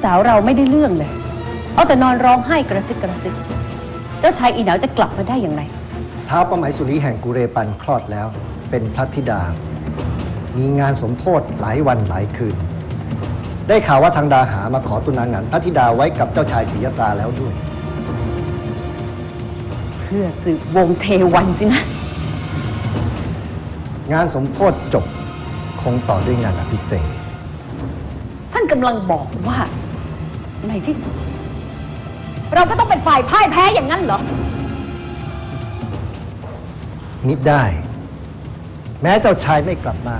ลูกสาวเราไม่ได้เรื่องเลย เอาแต่นอนร้องไห้กระซิบกระซิบ เจ้าชายอีหนาวจะกลับมาได้อย่างไร ท้าวประไหมสุรีแห่งกุเรปันคลอดแล้ว เป็นพระธิดา มีงานสมโพธหลายวันหลายคืน ได้ข่าวว่าทางดาหามาขอตุนางหันพระธิดาไว้กับเจ้าชายศรียตราแล้วด้วย เพื่อสืบวงเทวันสินะ งานสมโพธจบคงต่อด้วยงานอภิเษกท่านกำลังบอกว่า ในที่สุด เราก็ต้องเป็นฝ่ายพ่ายแพ้อย่างนั้นเหรอ มิได้ แม้เจ้าชายไม่กลับมา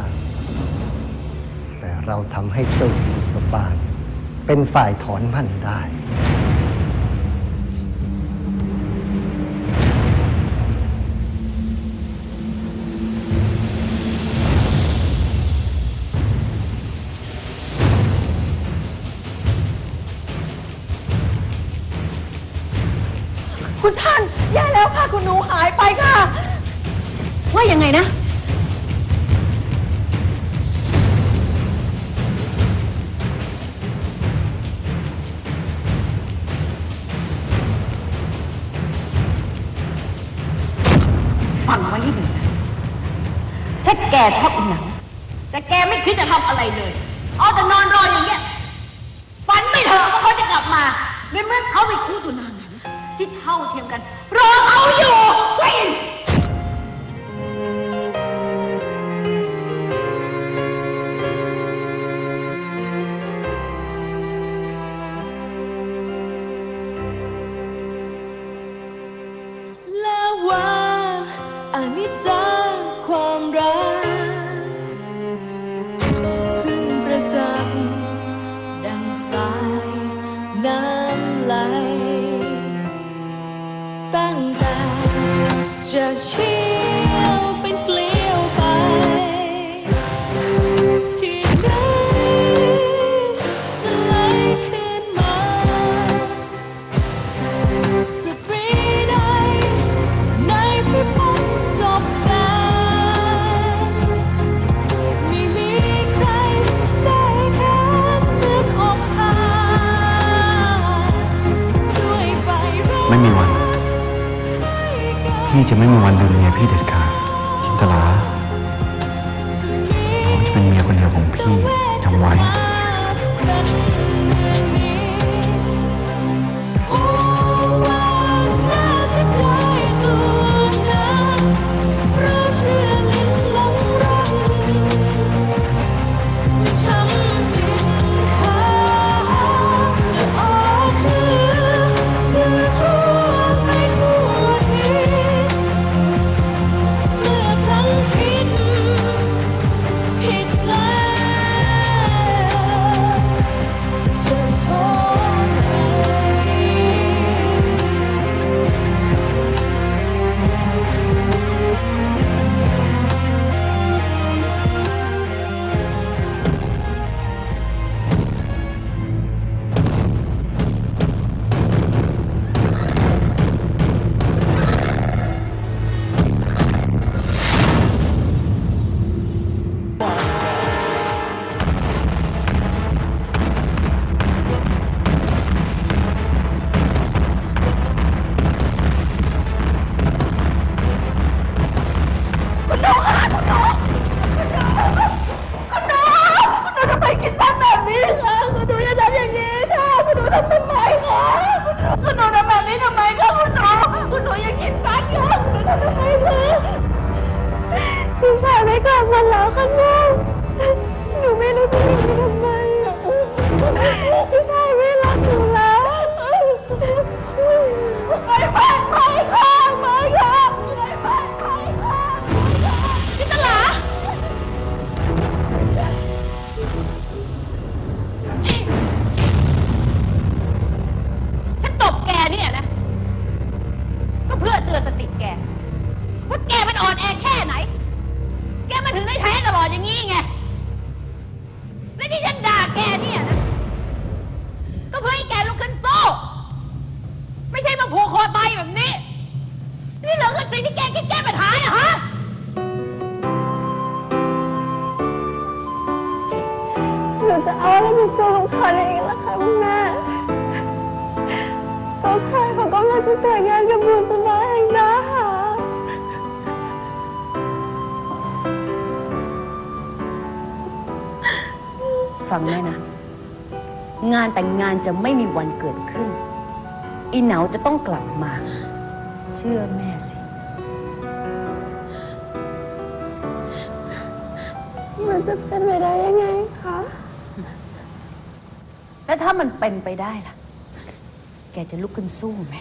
แต่เราทำให้เจ้าบุษบาลเป็นฝ่ายถอนมั่นได้ คุณท่านแย่แล้วค่ะคุณหนูหายไปค่ะ ว่ายังไงนะ ฟังไว้ให้ดีนะถ้าแกชอบอีหนัง แต่แกไม่คิดจะทำอะไรเลยเอาแต่นอนรออย่างเงี้ย ฝันไม่เถอะว่าเขาจะกลับมาในเมื่อเขาเป็นคู่ตัวนางนั้น ที่เท่าเทียมกัน รอเขาอยู่เฮ้ จะเชี่ยวเป็นเกลียวไป ที่ไหนจะไหลขึ้นมาสตรีใดในพิภพจบการไม่มีใครได้แค่เหมือนอกพาด้วยไฟร้อน ไม่มีวัน พี่จะไม่มีวันลืมเมียพี่เด็ดขาดจินตลาน้องจะเป็นเมียคนเดียวของพี่จำไว้ แต่งงานกับบุษบาแห่งดาหาฟังแม่นะ งานแต่งงานจะไม่มีวันเกิดขึ้น อีเหนาจะต้องกลับมา เชื่อแม่สิ มันจะเป็นไปได้ยังไงคะ แล้วถ้ามันเป็นไปได้ล่ะ แกจะลุกขึ้นสู้ไหม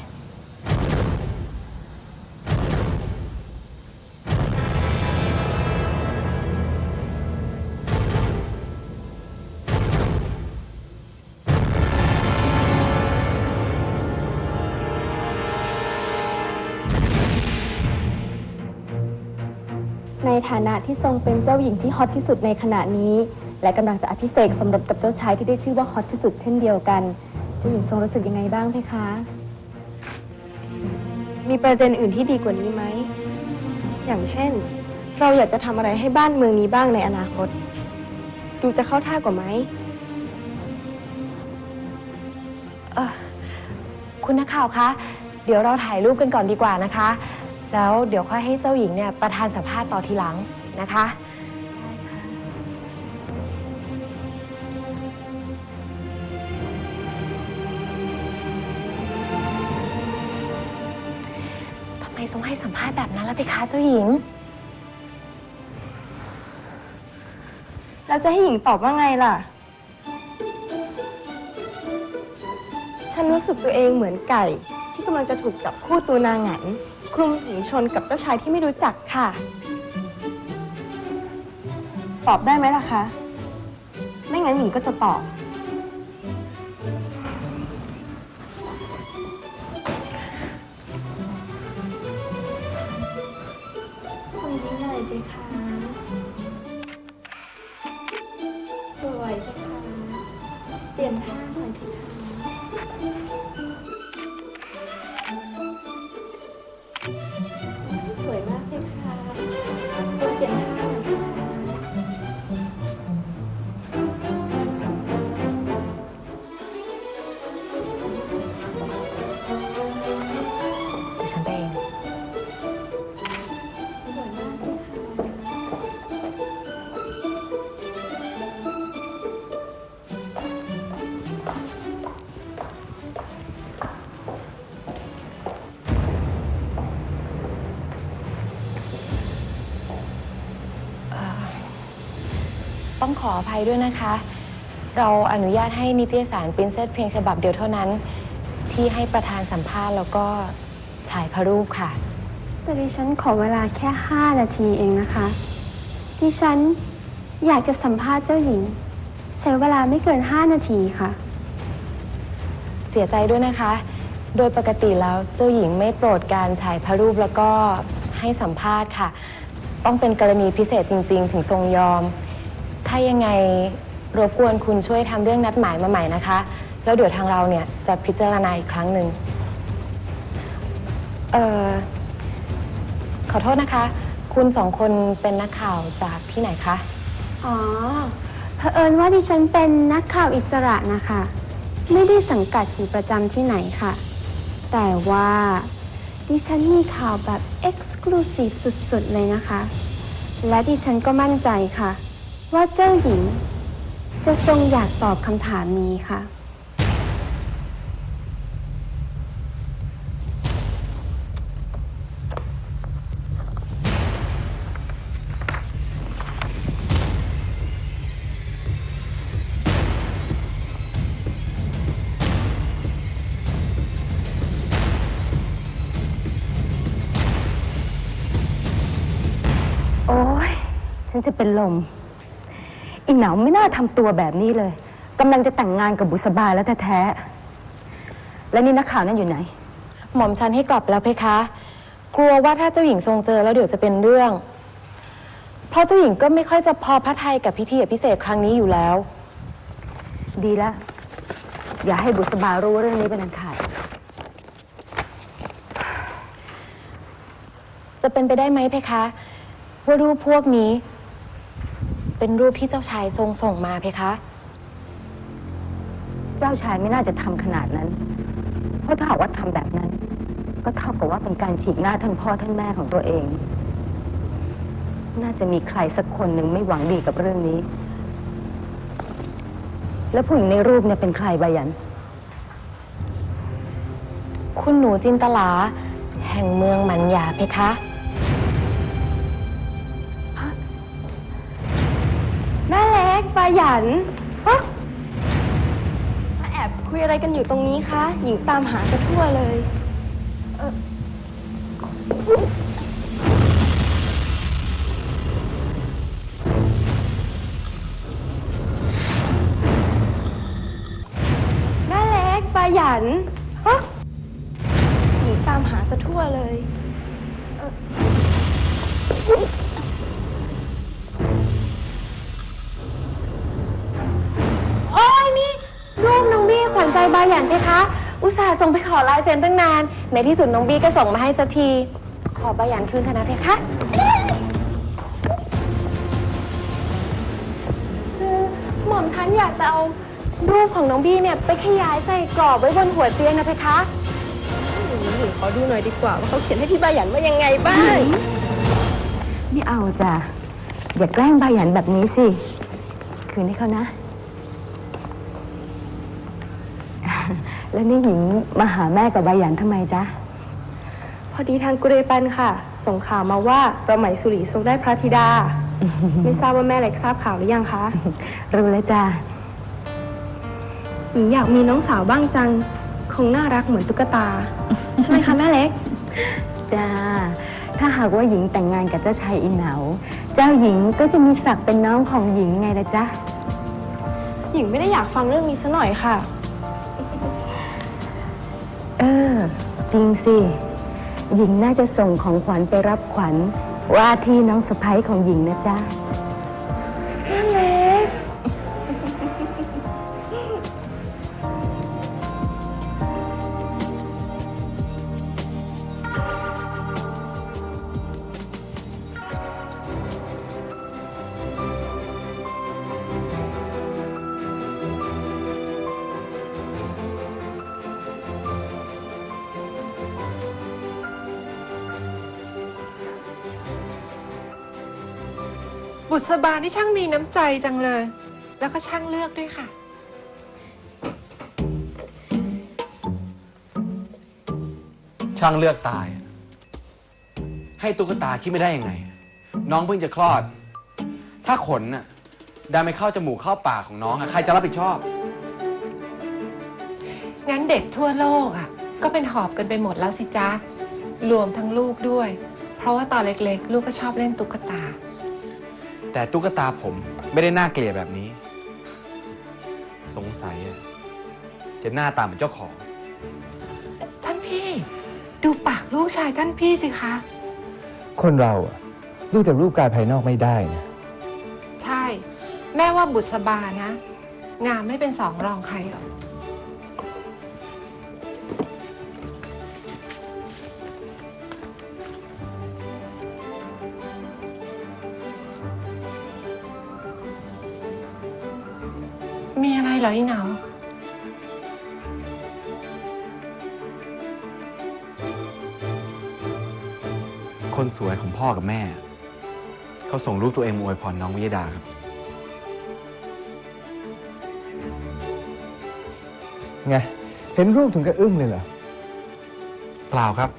นฐานะที่ทรงเป็นเจ้าหญิงที่ฮอตที่สุดในขณะนี้ และกำลังจะอภิเษกสมรสกับเจ้าชายที่ได้ชื่อว่าฮอตที่สุดเช่นเดียวกันเจ้าหญิงทรงรู้สึกยังไงบ้างเพคะ มีประเด็นอื่นที่ดีกว่านี้ไหม อย่างเช่น เราอยากจะทำอะไรให้บ้านเมืองนี้บ้างในอนาคต ดูจะเข้าท่ากว่าไหมคุณนักข่าวคะ เดี๋ยวเราถ่ายรูปกันก่อนดีกว่านะคะ แล้วเดี๋ยวค่อยให้เจ้าหญิงเนี่ยประธานสัมภาษณ์ต่อทีหลังนะคะ ทำไมทรงให้สัมภาษณ์แบบนั้นล่ะเพคะเจ้าหญิง แล้วจะให้หญิงตอบว่าไงล่ะ ฉันรู้สึกตัวเองเหมือนไก่ ที่กำลังจะถูกจับคู่ตัวนางหงันคลุมถุงชนกับเจ้าชายที่ไม่รู้จักค่ะ ตอบได้ไหมล่ะคะ ไม่งั้นหญิงก็จะตอบ ต้องขออภัยด้วยนะคะ เราอนุญาตให้นิตยสารปรินเซสเพียงฉบับเดียวเท่านั้น ที่ให้ประธานสัมภาษณ์แล้วก็ถ่ายพระรูปค่ะ แต่ดิฉันขอเวลาแค่ 5 นาทีเองนะคะ ดิฉันอยากจะสัมภาษณ์เจ้าหญิง ใช้เวลาไม่เกิน 5 นาทีค่ะ เสียใจด้วยนะคะ โดยปกติแล้วเจ้าหญิงไม่โปรดการถ่ายพระรูปแล้วก็ให้สัมภาษณ์ค่ะ ต้องเป็นกรณีพิเศษจริง ๆ ถึงทรงยอม ถ้ายังไงรบกวนคุณช่วยทำเรื่องนัดหมายมาใหม่นะคะ แล้วเดี๋ยวทางเราเนี่ยจะพิจารณาอีกครั้งหนึ่งเออขอโทษนะคะ คุณสองคนเป็นนักข่าวจากที่ไหนคะ อ๋อเผอิญว่าดิฉันเป็นนักข่าวอิสระนะคะ ไม่ได้สังกัดอยู่ประจำที่ไหนค่ะ แต่ว่า ดิฉันมีข่าวแบบเอ็กซ์คลูซีฟสุดๆ เลยนะคะ และดิฉันก็มั่นใจค่ะ ว่าเจ้าหญิง จะทรงอยากตอบคำถามนี้ค่ะ โอ้ยฉันจะเป็นลม อีเหนาไม่น่าทำตัวแบบนี้เลยกำลังจะแต่งงานกับบุษบาแล้วแท้ๆแล้วนี่นักข่าวนั่นอยู่ไหน หม่อมฉันให้กลับแล้วเพคะ กลัวว่าถ้าเจ้าหญิงทรงเจอแล้วเดี๋ยวจะเป็นเรื่อง เพราะเจ้าหญิงก็ไม่ค่อยจะพอพระทัยกับพิธีอภิเษกครั้งนี้อยู่แล้ว ดีแล้วอย่าให้บุษบารู้เรื่องนี้เป็นอันขาดจะเป็นไปได้ไหมเพคะ ว่ารูปพวกนี้ เป็นรูปที่เจ้าชายทรงส่งมาเพคะ เจ้าชายไม่น่าจะทำขนาดนั้น เพราะถ้าหากว่าทำแบบนั้น ก็เท่ากับว่าเป็นการฉีกหน้าท่านพ่อท่านแม่ของตัวเอง น่าจะมีใครสักคนหนึ่งไม่หวังดีกับเรื่องนี้ แล้วผู้หญิงในรูปเนี่ยเป็นใครบายัน คุณหนูจินตลา แห่งเมืองหมันหยาเพคะ ม่เล็กปาหยันฮะมาแอบคุยอะไรกันอยู่ตรงนี้คะ หญิงตามหาซะทั่วเลยแม่เล็กปาหยันฮะหญิงตามหาซะทั่วเลยโบี้ขวัญใจบาหยันเพคะ อุตส่าห์ส่งไปขอลายเซ็นตั้งนาน ในที่สุดน้องบี้ก็ส่งมาให้สักที ขอบาหยันคืนเถอะนะเพคะคือหม่อมฉันอยากจะเอารูปของน้องบี้เนี่ยไปขยายใส่กรอบไว้บนหัวเตียงนะเพคะขอดูหน่อยดีกว่าว่าเขาเขียนให้พี่บาหยันว่ายังไงบ้างไม่เอาจ้ะอย่าแกล้งบายันแบบนี้สิ คืนให้เขานะ แล้วนี่หญิงมาหาแม่กับบายันทำไมจ๊ะ พอดีทางกุเรปันค่ะ ส่งข่าวมาว่าประไหมสุรีทรงได้พระธิดา ไม่ทราบว่าแม่เล็กทราบข่าวหรือยังคะ รู้แล้วจ้ะ หญิงอยากมีน้องสาวบ้างจัง คงน่ารักเหมือนตุ๊กตา ใช่ไหมคะแม่เล็ก จ้า ถ้าหากว่าหญิงแต่งงานกับเจ้าชายอินเหนาเจ้าหญิงก็จะมีศักดิ์เป็นน้องของหญิงไงละจ๊ะ หญิงไม่ได้อยากฟังเรื่องนี้ซะหน่อยค่ะ เออ จริงสิ หญิงน่าจะส่งของขวัญไปรับขวัญว่าที่น้องสะพ้ยของหญิงนะจ๊ะ บุษบาที่ช่างมีน้ำใจจังเลย แล้วก็ช่างเลือกด้วยค่ะ ช่างเลือกตาย ให้ตุ๊กตาคิดไม่ได้ยังไง น้องเพิ่งจะคลอด ถ้าขนน่ะดันไม่เข้าจมูกเข้าปากของน้องอะใครจะรับผิดชอบ งั้นเด็กทั่วโลกอะ ก็เป็นหอบกันไปหมดแล้วสิจ๊ะ รวมทั้งลูกด้วย เพราะว่าตอนเล็กๆ ลูกก็ชอบเล่นตุ๊กตา แต่ตุ๊กตาผมไม่ได้น่าเกลียดแบบนี้ สงสัยอะจะหน้าตาเหมือนเจ้าของ ท่านพี่ ดูปากลูกชายท่านพี่สิคะ คนเราอะดูแต่รูปกายภายนอกไม่ได้นะใช่ แม่ว่าบุษบานะ งามไม่เป็นสองรองใครหรอก มีอะไรเหรออีเหนาคนสวยของพ่อกับแม่ เขาส่งรูปตัวเองมาอวยพรน้องวิยดาครับ ไง เห็นรูปถึงกับอึ้งเลยเหรอ เปล่าครับ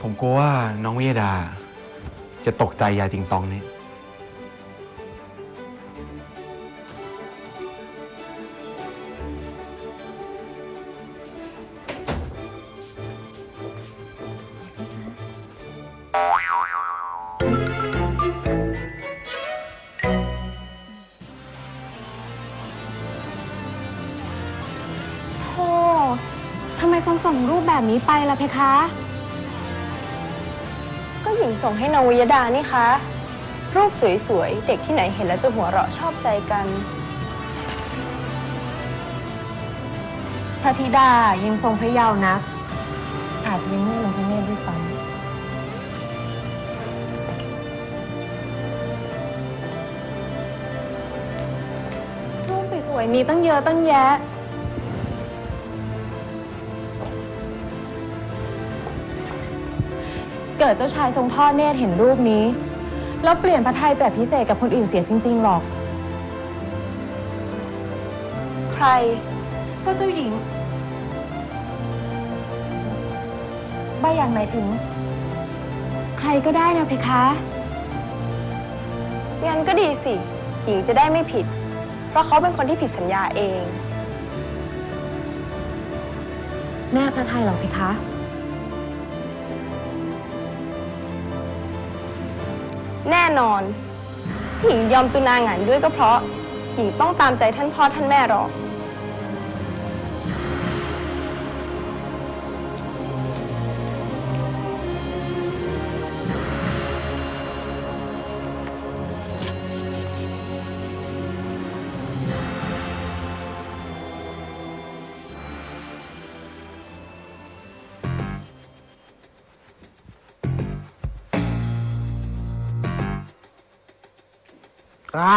ผมกลัวว่าน้องวิยดา จะตกใจยายติงตองนี้ ส่งรูปแบบนี้ไปล่ะเพคะ ก็หญิงส่งให้นางวิยดานี่คะ รูปสวยๆ เด็กที่ไหนเห็นแล้วจะหัวเราะชอบใจกัน พระธิดายังทรงพระเยาว์นักอาจจะยังไม่ลงพระเนตรด้วยซ้ำรูปสวยๆมีตั้งเยอะตั้งแยะ กิดเจ้าชายทรงทอดเนตรเห็นรูปนี้ แล้วเปลี่ยนพระทัยแบบพิเศษกับคนอื่นเสียจริง ๆ หรอก ใคร ก็เจ้าหญิงบ้าอย่างหมายถึง ใครก็ได้นะเพคะ งั้นก็ดีสิ หญิงจะได้ไม่ผิด เพราะเขาเป็นคนที่ผิดสัญญาเอง แน่พระทัยหรอเพคะ แน่นอนที่หญิงยอมตุนาหงานด้วยก็เพราะหญิงต้องตามใจท่านพ่อท่านแม่หรอก ใคร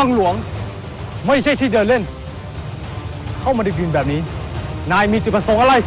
ำลังหลวง ไม่ใช่ที่เดินเล่น เข้ามาดึกดื่นแบบนี้ นายมีจุดประสงค์อะไรเ